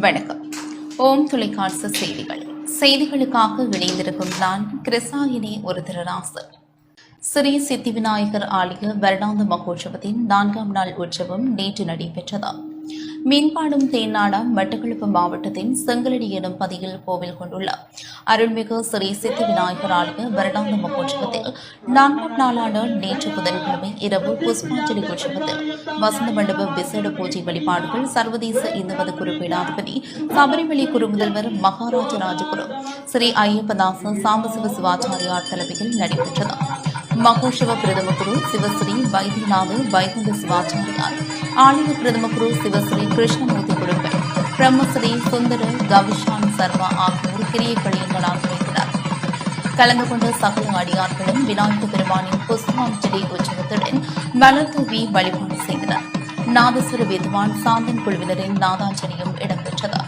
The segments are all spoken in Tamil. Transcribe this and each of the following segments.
வணக்கம். ஓம் தொலைக்காட்சி செய்திகள். செய்திகளுக்காக இணைந்திருக்கும் நான் கிருசாயினி ஒரு திருராசு. ஸ்ரீ சித்தி விநாயகர் ஆலய வருடாந்த மகோற்சவத்தின் நான்காம் நாள் உற்சவம் நேற்று நடைபெற்றது. மீன்பாடும் தேனாடா மட்டக்களப்பு மாவட்டத்தின் செங்கலடி எனும் பதியில் கோவில் கொண்டுள்ள அருள்மிகு ஸ்ரீ சித்தி விநாயகர் ஆலய வருடாந்த மகோற்சவத்தில் நான்காம் நாளான நேற்று புதன்கிழமை இரவு புஷ்பாஞ்சலி உற்சவத்தில் வசந்த மண்டப விசேட பூஜை வழிபாடுகள் சர்வதேச இந்து மத குறிப்பீடாதிபதி சபரிமலை குரு முதல்வர் மகாராஜ ராஜகுரு ஸ்ரீ ஐயப்பதாச சாம்பசிவ சிவாச்சாரியார் தலைமையில் நடைபெற்றது. மகோற்சவ பிரதம குரு சிவஸ்ரீ வைத்தியநாத வைகுண்ட சிவாச்சாரியார் ஆலய பிரதம குரு சிவஸ்ரீ கிருஷ்ணமூர்த்தி குருக்கள் பிரம்மஸ்ரீ சுந்தர கவிஷான் சர்மா ஆகியோர் கிரிய கழியங்களால் வைத்தனர் கலந்து கொண்ட சகல அடியார்களும் விநாயக பெருமானின் புஷ்பாஞ்சலி உற்சவத்துடன் மலர் தூவி வழிபாடு செய்தனர். நாதஸ்வர வித்வான் சாந்தன் குழுவினரின் நாதாஞ்சலியும் இடம்பெற்றது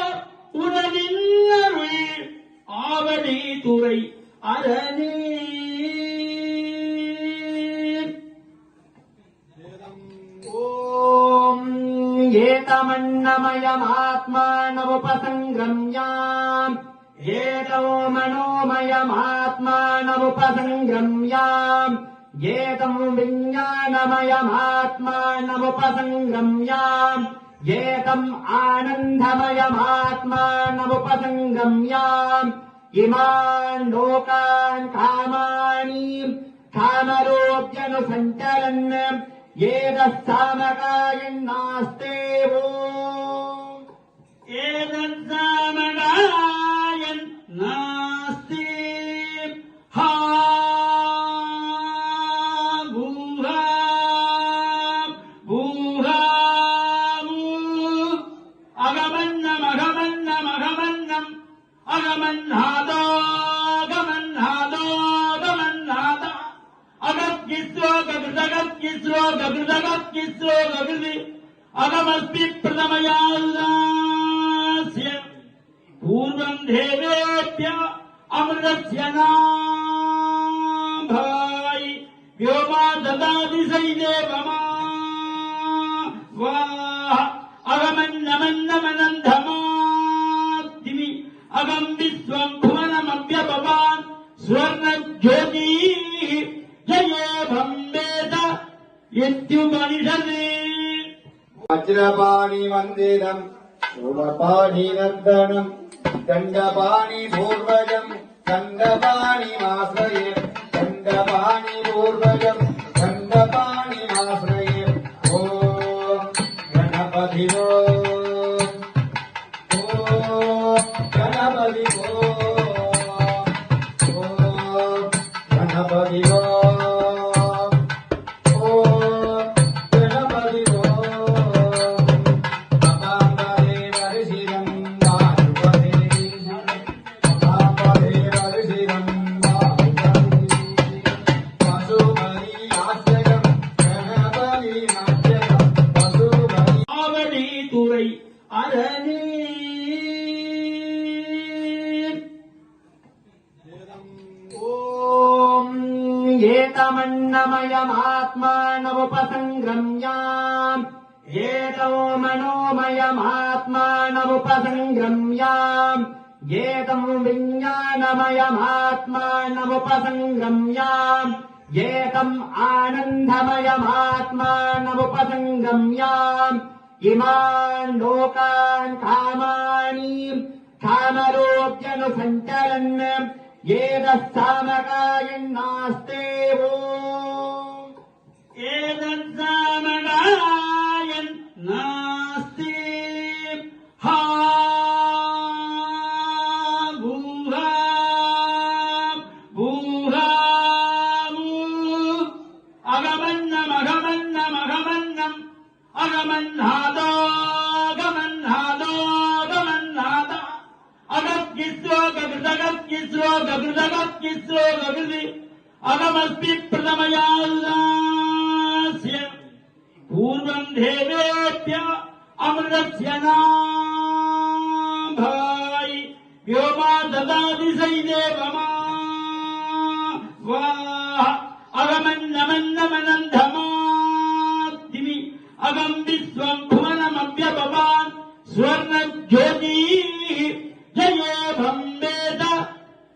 உனதின் அருள் ஆவடி துறை அரணே. ஓம் ஏதமன்னமயமாத்மானமுபசங்கிரம்யாம். ஏதோ மனோமயமாத்மானமுபசங்கிரம்யாம் ஏதம் விஞ்ஞானமயமாத்மானமுபசங்கிரம்யாம். ഏകം ആനന്ദമയമാത്മാനമുപസംഗമ്യാം ഇമാൻ ലോകാൻ കാമാണി കാമരോപ്യനുസഞ്ചരൻ ഏതസ്സാമകായന്നാസ്തേവോ ഏതസ്സാ किस्रो गगनगत किस्रो गगनि अगमस्ति प्रथमया उदास्य पूर्वं देवेभ्य अमृतस्य नाभाय व्योमा ददाति सैदेवमा स्वाहा अगमन्नमन्नमनन्धमादिमि अगम् विश्वम् भुवनमव्यभवान् स्वर्णज्योति വജ്രപാണി മന്ദിരം ശുഭപാണി നന്ദനം ദണ്ഡപാണി പൂർവജം ദണ്ഡപാണി മാശ്രയം ദണ്ഡപാണി പൂർവജം ദണ്ഡപാണി മാശ്രയം ഓ ഗണപതിനോ ओ एतमण्णमयमात्मानमुपसङ्गम्याम् एको मनोमयमात्मानमुपसङ्गम्याम् एतम् विज्ञानमयमात्मानमुपसङ्गम्याम् एतम् आनन्दमयमात्मानमुपसङ्गम्याम् इमान् लोकान् कामानि कामरोऽप्यनुसञ्चरन् एतस्सामकायन्नास्तेवो एतत्सामकायन् नास्ति। हा। అగమన్నాదో గమన్నాదో గమన్నాద అగత్కిస్రో గగృదగత్కిస్రో గగృదగత్కిస్రో గగృది అగమస్తి ప్రథమయాదాస్య పూర్వం దేవేభ్య అమృతస్య నాభాయి వ్యోమా దదాది సై